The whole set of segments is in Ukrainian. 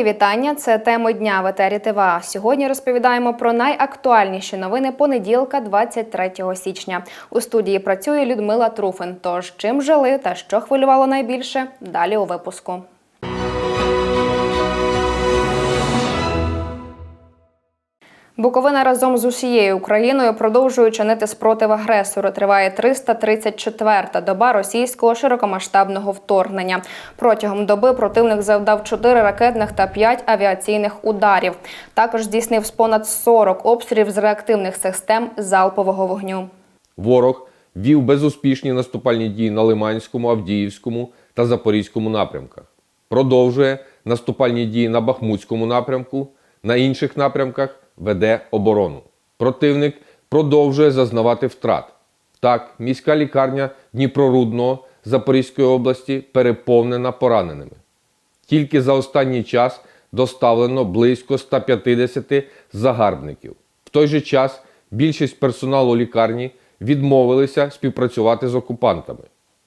Мої вітання. Це теми дня в етері ТВА. Сьогодні розповідаємо про найактуальніші новини понеділка, 23 січня. У студії працює Людмила Труфин. Тож чим жили та що хвилювало найбільше? Далі у випуску. Буковина разом з усією Україною продовжує чинити спротив агресору. Триває 334-та доба російського широкомасштабного вторгнення. Протягом доби противник завдав 4 ракетних та 5 авіаційних ударів. Також здійснив з понад 40 обстрілів з реактивних систем залпового вогню. Ворог вів безуспішні наступальні дії на Лиманському, Авдіївському та Запорізькому напрямках. Продовжує наступальні дії на Бахмутському напрямку, на інших напрямках веде оборону. Противник продовжує зазнавати втрат. Так, міська лікарня Дніпрорудного Запорізької області переповнена пораненими. Тільки за останній час доставлено близько 150 загарбників. В той же час більшість персоналу лікарні відмовилися співпрацювати з окупантами.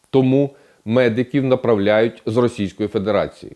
Тому медиків направляють з Російської Федерації.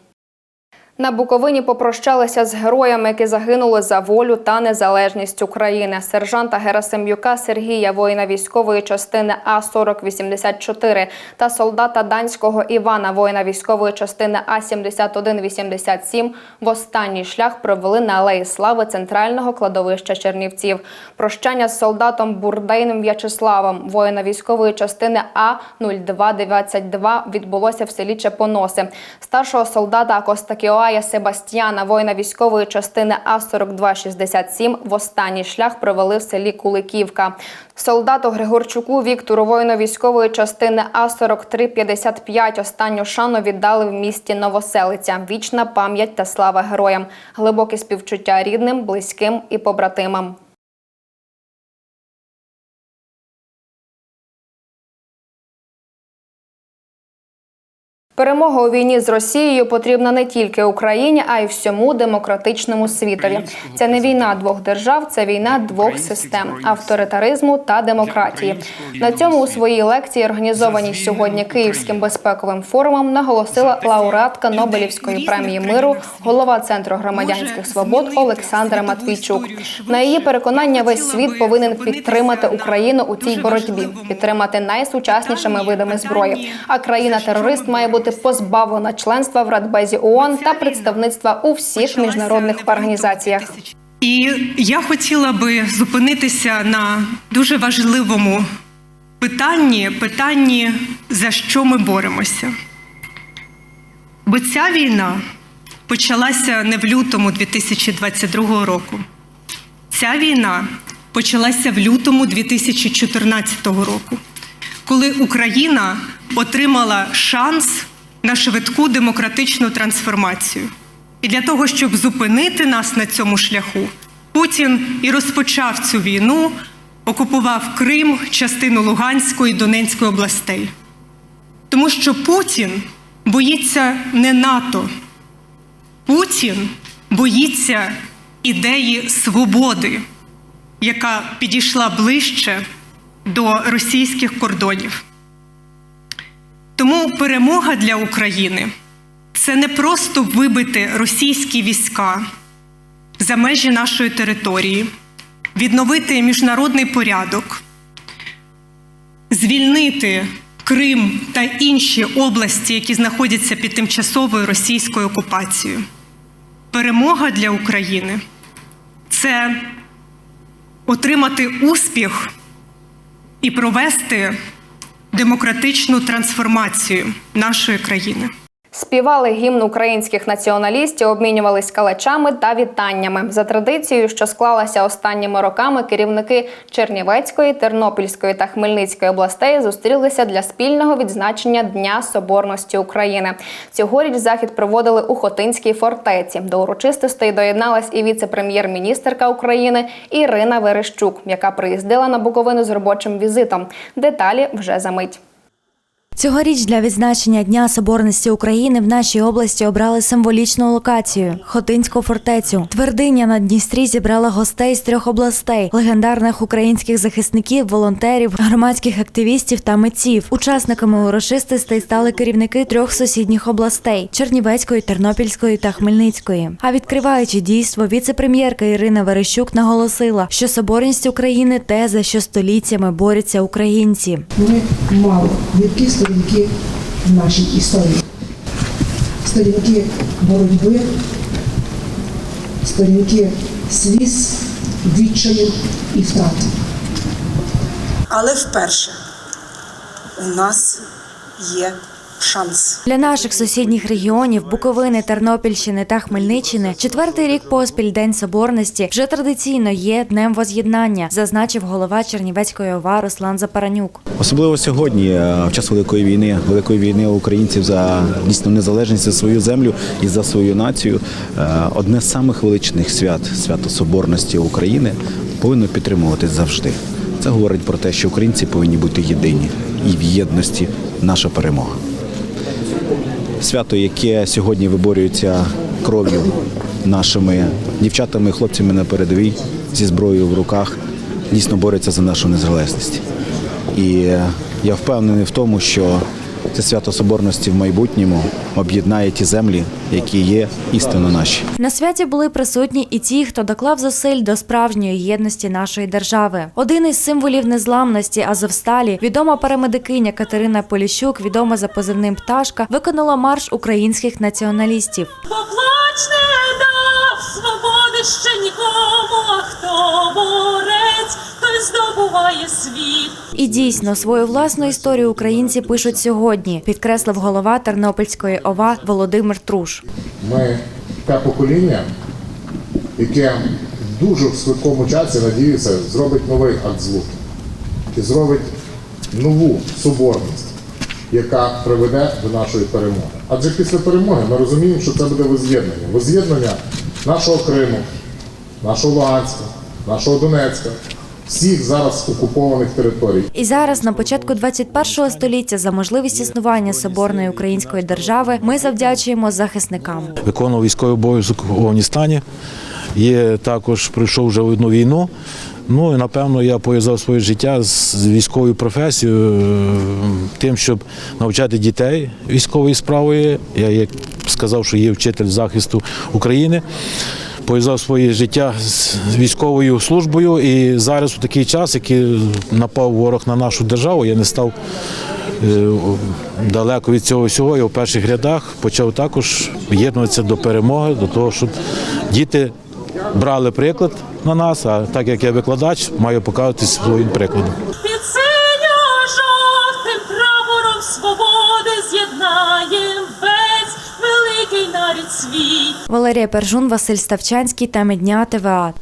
На Буковині попрощалися з героями, які загинули за волю та незалежність України. Сержанта Герасим'юка Сергія, воїна військової частини А 4084 та солдата данського Івана, воїна військової частини А 7187 в останній шлях провели на алеї слави центрального кладовища Чернівців. Прощання з солдатом Бурдейним В'ячеславом, воїна військової частини А 0222 відбулося в селі Чепоноси. Старшого солдата Костакіоая Себастьяна, воїна військової частини А 4267 в останній шлях провели в селі Куликівка. Солдату Григорчуку Віктору, воїну військової частини А 4355 останню шану віддали в місті Новоселиця. Вічна пам'ять та слава героям, глибоке співчуття рідним, близьким і побратимам. Перемога у війні з Росією потрібна не тільки Україні, а й всьому демократичному світові. Це не війна двох держав, це війна двох систем авторитаризму та демократії. На цьому у своїй лекції, організованій сьогодні Київським безпековим форумом, наголосила лауреатка Нобелівської премії миру, голова центру громадянських свобод Олександра Матвійчук. На її переконання, весь світ повинен підтримати Україну у цій боротьбі, підтримати найсучаснішими видами зброї. А країна-терорист має бути позбавлена членства в Радбезі ООН та представництва у всіх міжнародних організаціях. І я хотіла би зупинитися на дуже важливому питанні, питанні, за що ми боремося. Бо ця війна почалася не в лютому 2022 року. Ця війна почалася в лютому 2014 року, коли Україна отримала шанс на швидку демократичну трансформацію. І для того, щоб зупинити нас на цьому шляху, Путін і розпочав цю війну, окупував Крим, частину Луганської і Донецької областей. Тому що Путін боїться не НАТО, Путін боїться ідеї свободи, яка підійшла ближче до російських кордонів. Тому перемога для України це не просто вибити російські війська за межі нашої території, відновити міжнародний порядок, звільнити Крим та інші області, які знаходяться під тимчасовою російською окупацією. Перемога для України це отримати успіх і провести демократичну трансформацію нашої країни. Співали гімн українських націоналістів, обмінювались калачами та вітаннями. За традицією, що склалася останніми роками, керівники Чернівецької, Тернопільської та Хмельницької областей зустрілися для спільного відзначення Дня Соборності України. Цьогоріч захід проводили у Хотинській фортеці. До урочистостей доєдналась і віце-прем'єр-міністерка України Ірина Верещук, яка приїздила на Буковину з робочим візитом. Деталі вже за мить. Цьогоріч для відзначення Дня Соборності України в нашій області обрали символічну локацію Хотинську фортецю. Твердиня на Дністрі зібрала гостей з трьох областей: легендарних українських захисників, волонтерів, громадських активістів та митців. Учасниками урочистостей стали керівники трьох сусідніх областей Чернівецької, Тернопільської та Хмельницької. А відкриваючи дійство, віце-прем'єрка Ірина Верещук наголосила, що соборність України те, за що століттями борються українці. Ми гіркі сторінки в нашій історії. Сторінки боротьби, сторінки сліз, відчаю і втрат. Але вперше у нас є шанс. Для наших сусідніх регіонів Буковини, Тернопільщини та Хмельниччини четвертий рік поспіль День Соборності вже традиційно є днем воз'єднання, зазначив голова Чернівецької ОВА Руслан Запаранюк. Особливо сьогодні, е, в час великої війни, великої війни українців за дійсно незалежність за свою землю і за свою націю. е, Одне з самих величних свят свято Соборності України повинно підтримуватись завжди. Це говорить про те, що українці повинні бути єдині і в єдності наша перемога. Свято, яке сьогодні виборюється кров'ю нашими дівчатами хлопцями на передовій зі зброєю в руках, дійсно бореться за нашу незалежність. І я впевнений в тому, що це свято Соборності в майбутньому об'єднає ті землі, які є істинно наші. На святі були присутні і ті, хто доклав зусиль до справжньої єдності нашої держави. Один із символів незламності Азовсталі, відома парамедикиня Катерина Поліщук, відома за позивним пташка, виконала марш українських націоналістів. Поплач не дав свободи ще нікому, а хто борець, здобуває світ. І дійсно свою власну історію українці пишуть сьогодні, підкреслив голова Тернопільської ОВА Володимир Труш. Ми те покоління, яке в дуже в швидкому часі, надіюся, зробить новий акт злуки і зробить нову соборність, яка приведе до нашої перемоги. Адже після перемоги ми розуміємо, що це буде воз'єднання. Воз'єднання нашого Криму, нашого Луганська, нашого Донецька, всіх зараз окупованих територій. І зараз, на початку 21-го століття, за можливість існування соборної української держави, ми завдячуємо захисникам. виконував військовий обов'язок в Афганістані. Є також пройшов вже одну війну. Ну і напевно я пов'язав своє життя з військовою професією, е, тим, щоб навчати дітей військової справи. Я як сказав, що є вчитель захисту України. Пов'язав своє життя з військовою службою, і зараз у такий час, який напав ворог на нашу державу, я не став е, далеко від цього всього. Я в перших рядах почав також єднуватися до перемоги, до того, щоб діти брали приклад на нас. А так як я викладач, маю показувати своїм прикладом. Навіть світ. Валерія Пержун, Василь Ставчанський та Медня ТВА.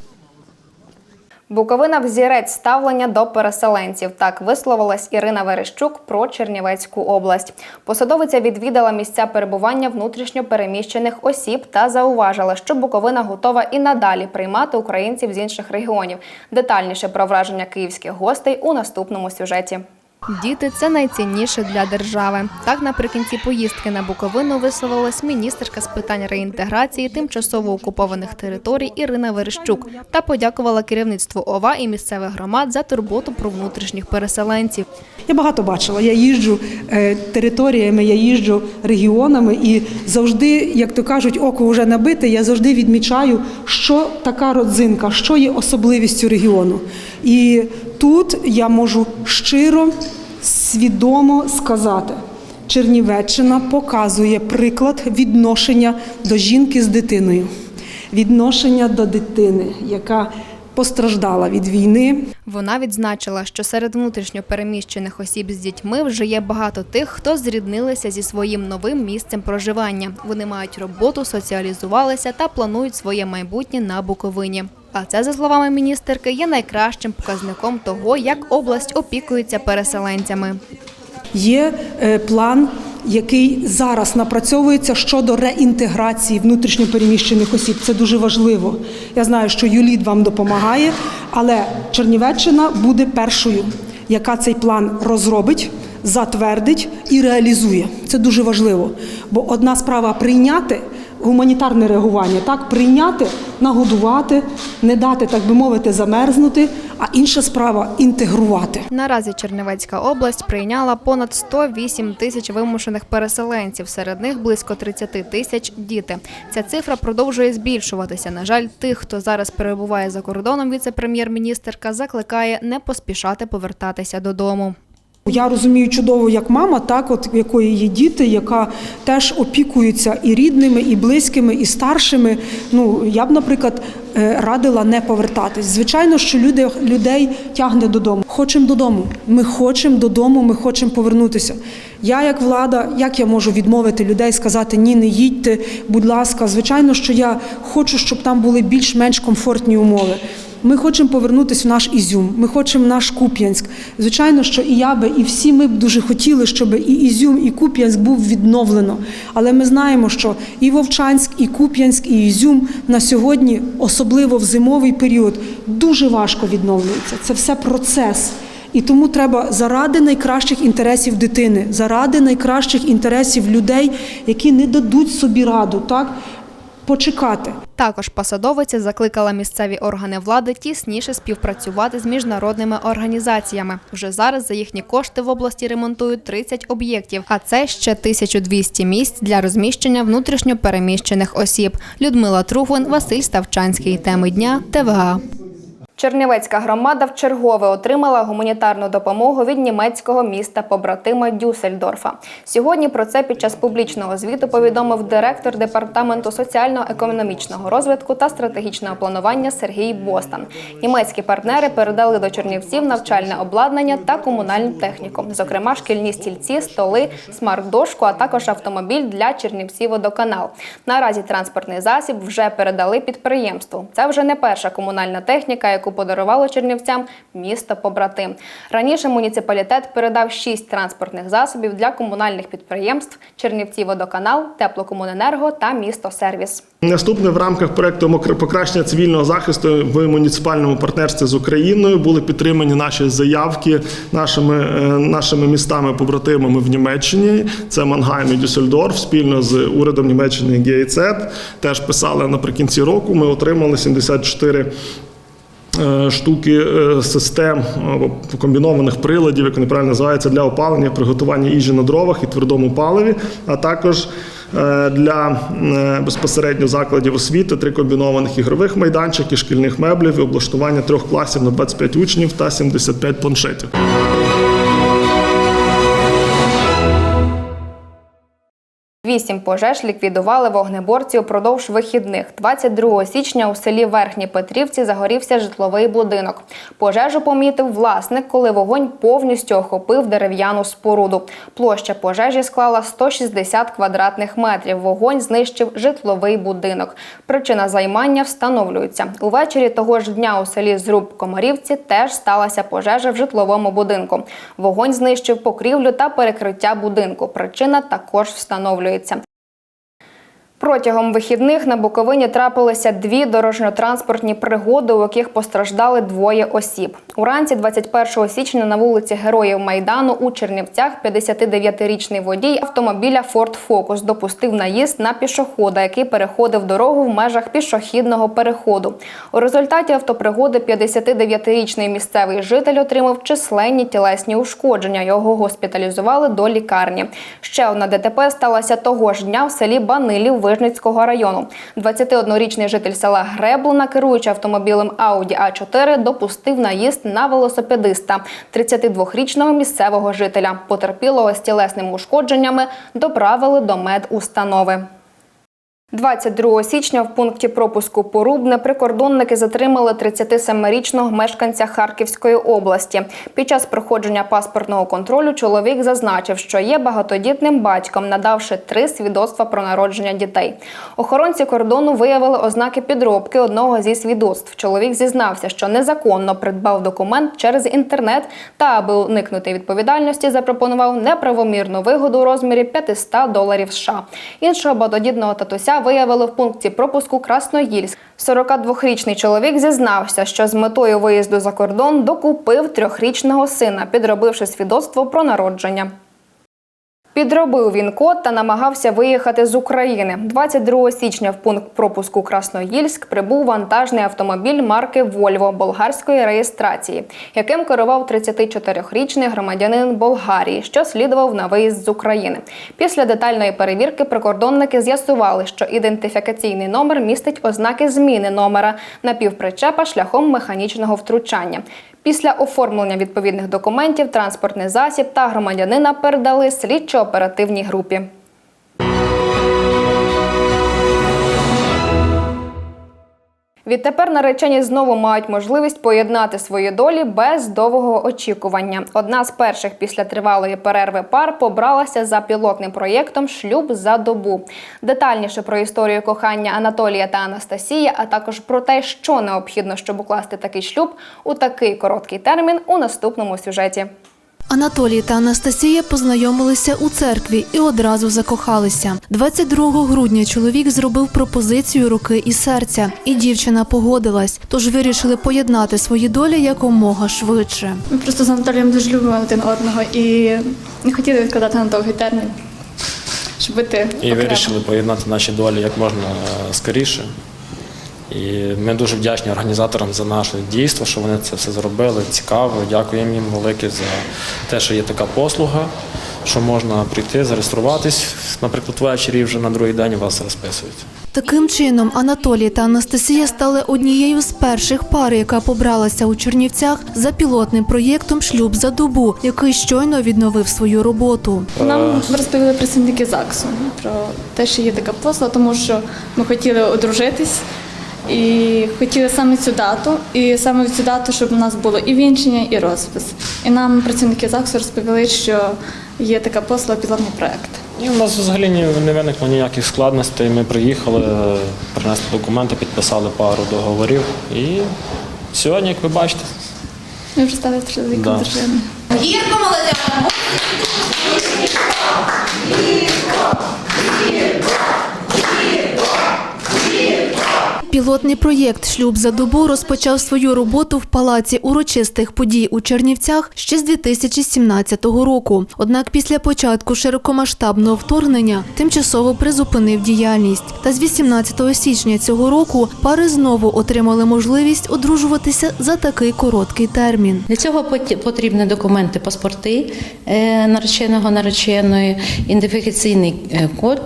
Буковина взірець ставлення до переселенців. Так висловилась Ірина Верещук про Чернівецьку область. Посадовиця відвідала місця перебування внутрішньо переміщених осіб та зауважила, що Буковина готова і надалі приймати українців з інших регіонів. Детальніше про враження київських гостей у наступному сюжеті. Діти це найцінніше для держави. Так, наприкінці поїздки на Буковину висловилась міністерка з питань реінтеграції тимчасово окупованих територій Ірина Верещук та подякувала керівництву ОВА і місцевих громад за турботу про внутрішніх переселенців. Я багато бачила. Я їжджу е, територіями, я їжджу регіонами, і завжди, як то кажуть, око вже набите. Я завжди відмічаю, що така родзинка, що є особливістю регіону. І тут я можу щиро, свідомо сказати. Чернівеччина показує приклад відношення до жінки з дитиною, відношення до дитини, яка постраждала від війни, Вона відзначила, що серед внутрішньо переміщених осіб з дітьми вже є багато тих, хто зріднилися зі своїм новим місцем проживання. Вони мають роботу, соціалізувалися та планують своє майбутнє на Буковині. А це, за словами міністерки, є найкращим показником того, як область опікується переселенцями. Є е, план, який зараз напрацьовується щодо реінтеграції внутрішньопереміщених осіб. Це дуже важливо. Я знаю, що ЮЛІД вам допомагає, але Чернівеччина буде першою, яка цей план розробить. затвердить і реалізує. Це дуже важливо. Бо одна справа прийняти гуманітарне реагування, так прийняти, нагодувати, не дати, так би мовити, замерзнути, а інша справа інтегрувати. Наразі Чернівецька область прийняла понад 108 тисяч вимушених переселенців. Серед них близько 30 тисяч діти. Ця цифра продовжує збільшуватися. На жаль, тих, хто зараз перебуває за кордоном, віце-прем'єр-міністерка закликає не поспішати повертатися додому. Я розумію чудово, як мама, так от якої є діти, яка теж опікується і рідними, і близькими, і старшими. Ну я б, наприклад, е, радила не повертатись. Звичайно, що люди людей тягне додому. Хочемо додому. Ми хочемо додому, ми хочемо повернутися. Я, як влада, як я можу відмовити людей, сказати ні, не їдьте, будь ласка. Звичайно, що я хочу, щоб там були більш-менш комфортні умови. Ми хочемо повернутися в наш Ізюм, ми хочемо наш Куп'янськ. Звичайно, що і я би, і всі ми б дуже хотіли, щоб і Ізюм, і Куп'янськ був відновлено. Але ми знаємо, що і Вовчанськ, і Куп'янськ, і Ізюм на сьогодні, особливо в зимовий період, дуже важко відновлюються. Це все процес. І тому треба заради найкращих інтересів дитини, заради найкращих інтересів людей, які не дадуть собі раду, так почекати. Також посадовиця закликала місцеві органи влади тісніше співпрацювати з міжнародними організаціями. Вже зараз за їхні кошти в області ремонтують 30 об'єктів, а це ще 1200 місць для розміщення внутрішньо переміщених осіб. Людмила Тругун, Василь Ставчанський. Теми дня ТВА. Чернівецька громада вчергове отримала гуманітарну допомогу від німецького міста побратима Дюссельдорфа. Сьогодні про це під час публічного звіту повідомив директор департаменту соціально-економічного розвитку та стратегічного планування Сергій Бостан. Німецькі партнери передали до Чернівців навчальне обладнання та комунальну техніку, зокрема шкільні стільці, столи, смарт-дошку, а також автомобіль для Чернівців водоканал. Наразі транспортний засіб вже передали підприємству. Це вже не перша комунальна техніка, яку подарувало чернівцям місто побратим. Раніше муніципалітет передав шість транспортних засобів для комунальних підприємств Чернівці водоканал, теплокомуненерго та місто сервіс. Наступне в рамках проекту «Мокр- покращення цивільного захисту в муніципальному партнерстві з Україною були підтримані наші заявки нашими, е, нашими містами-побратимами в Німеччині. Це Мангайм і Дюссельдорф спільно з урядом Німеччини і ГІЦ. Теж писали наприкінці року. Ми отримали 74 е, штуки е, систем комбінованих приладів, як вони правильно називаються, для опалення, приготування їжі на дровах і твердому паливі, а також е, для е, безпосередньо закладів освіти три комбінованих ігрових майданчики, шкільних меблів і облаштування трьох класів на 25 учнів та 75 планшетів. Вісім пожеж ліквідували вогнеборці упродовж вихідних. 22 січня у селі Верхні Петрівці загорівся житловий будинок. Пожежу помітив власник, коли вогонь повністю охопив дерев'яну споруду. Площа пожежі склала 160 квадратних метрів. Вогонь знищив житловий будинок. Причина займання встановлюється. Увечері того ж дня у селі Зруб Комарівці теж сталася пожежа в житловому будинку. Вогонь знищив покрівлю та перекриття будинку. Причина також встановлюється подобається. Протягом вихідних на Буковині трапилися дві дорожньо-транспортні пригоди, у яких постраждали двоє осіб. Уранці 21 січня на вулиці Героїв Майдану у Чернівцях 59-річний водій автомобіля Ford Focus допустив наїзд на пішохода, який переходив дорогу в межах пішохідного переходу. У результаті автопригоди 59-річний місцевий житель отримав численні тілесні ушкодження. Його госпіталізували до лікарні. Ще одна ДТП сталася того ж дня в селі Банилів Вижницького району. 21-річний житель села Греблина, керуючи автомобілем Audi A4, допустив наїзд на велосипедиста 32-річного місцевого жителя. Потерпілого з тілесними ушкодженнями доправили до медустанови. 22 січня в пункті пропуску Порубне прикордонники затримали 37-річного мешканця Харківської області. Під час проходження паспортного контролю чоловік зазначив, що є багатодітним батьком, надавши три свідоцтва про народження дітей. Охоронці кордону виявили ознаки підробки одного зі свідоцтв. Чоловік зізнався, що незаконно придбав документ через інтернет та, аби уникнути відповідальності, запропонував неправомірну вигоду у розмірі 500 доларів США. Іншого багатодітного татуся Виявили в пункті пропуску Красноїльськ. 42-річний чоловік зізнався, що з метою виїзду за кордон докупив трьохрічного сина, підробивши свідоцтво про народження. Підробив він код та намагався виїхати з України. 22 січня в пункт пропуску Красноїльськ прибув вантажний автомобіль марки Вольво болгарської реєстрації, яким керував 34-річний громадянин Болгарії, що слідував на виїзд з України. Після детальної перевірки прикордонники з'ясували, що ідентифікаційний номер містить ознаки зміни номера напівпричепа шляхом механічного втручання. Після оформлення відповідних документів транспортний засіб та громадянина передали слідчо-оперативній групі. Відтепер наречені знову мають можливість поєднати свої долі без довгого очікування. Одна з перших після тривалої перерви пар побралася за пілотним проєктом Шлюб за добу. Детальніше про історію кохання Анатолія та Анастасії, а також про те, що необхідно, щоб укласти такий шлюб у такий короткий термін у наступному сюжеті. Анатолій та Анастасія познайомилися у церкві і одразу закохалися. 22 грудня чоловік зробив пропозицію руки і серця, і дівчина погодилась. Тож вирішили поєднати свої долі якомога швидше. Ми просто з Анатолієм дуже любимо один одного і не хотіли відкладати на довгий термін, щоб бути І окремо. вирішили поєднати наші долі як можна е, скоріше. І ми дуже вдячні організаторам за наше дійство, що вони це все зробили. Цікаво. Дякуємо їм велике за те, що є така послуга, що можна прийти, зареєструватись, наприклад, ввечері вже на другий день вас розписують. Таким чином, Анатолій та Анастасія стали однією з перших пар, яка побралася у Чернівцях за пілотним проєктом Шлюб за добу, який щойно відновив свою роботу. Нам розповіли працівники ЗАГСу про те, що є така послуга, тому що ми хотіли одружитись і хотіли саме цю дату, і саме в цю дату, щоб у нас було і вінчення, і розпис. І нам працівники ЗАГСу розповіли, що є така послуга пілотний проект. І у нас взагалі не виникло ніяких складностей. Ми приїхали, принесли документи, підписали пару договорів. І сьогодні, як ви бачите, Ми вже стали чоловіком Да. дружиною. Гірко молодята! Пілотний проєкт Шлюб за добу розпочав свою роботу в палаці урочистих подій у Чернівцях ще з 2017 року. Однак після початку широкомасштабного вторгнення тимчасово призупинив діяльність. Та з 18 січня цього року пари знову отримали можливість одружуватися за такий короткий термін. Для цього пот- потрібні документи, паспорти е, нареченого нареченої, ідентифікаційний е, код.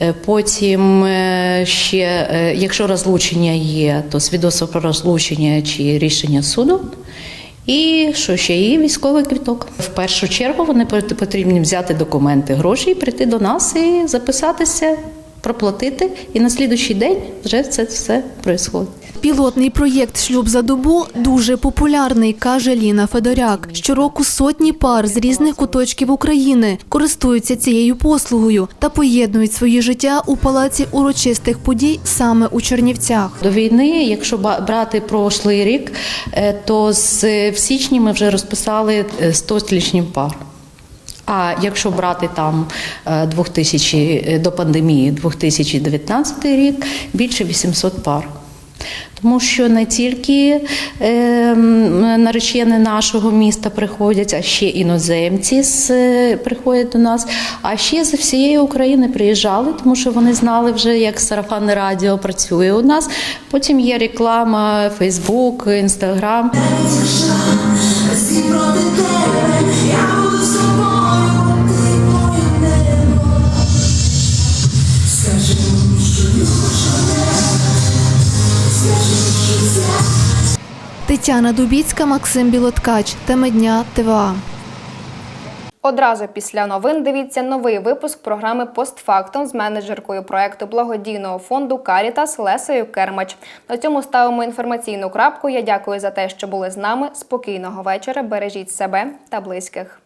Е, Потім е, ще, е, якщо розлучення є, то свідоцтво про розлучення чи рішення суду. І що ще і військовий квіток. В першу чергу вони пот- потрібні взяти документи, гроші, прийти до нас і записатися, проплатити. І на слідуючий день вже це все відбувається. Пілотний проєкт Шлюб за добу дуже популярний, каже Ліна Федоряк. Щороку сотні пар з різних куточків України користуються цією послугою та поєднують свої життя у палаці урочистих подій саме у Чернівцях. До війни, якщо брати прошлий рік, е, то з в січні ми вже розписали е, 100 з лишнім пар. А якщо брати там е, 2000 е, до пандемії 2019 рік, більше 800 пар. Тому що не тільки е, наречені нашого міста приходять, а ще іноземці з, е, приходять до нас, а ще з всієї України приїжджали, тому що вони знали вже, як сарафанне радіо працює у нас. Потім є реклама, Фейсбук, Інстаграм. Тетяна Дубіцька, Максим Білоткач. Теми дня ТВА. Одразу після новин дивіться новий випуск програми Постфактум з менеджеркою проекту благодійного фонду Карітас Лесею Кермач. На цьому ставимо інформаційну крапку. Я дякую за те, що були з нами. Спокійного вечора. Бережіть себе та близьких.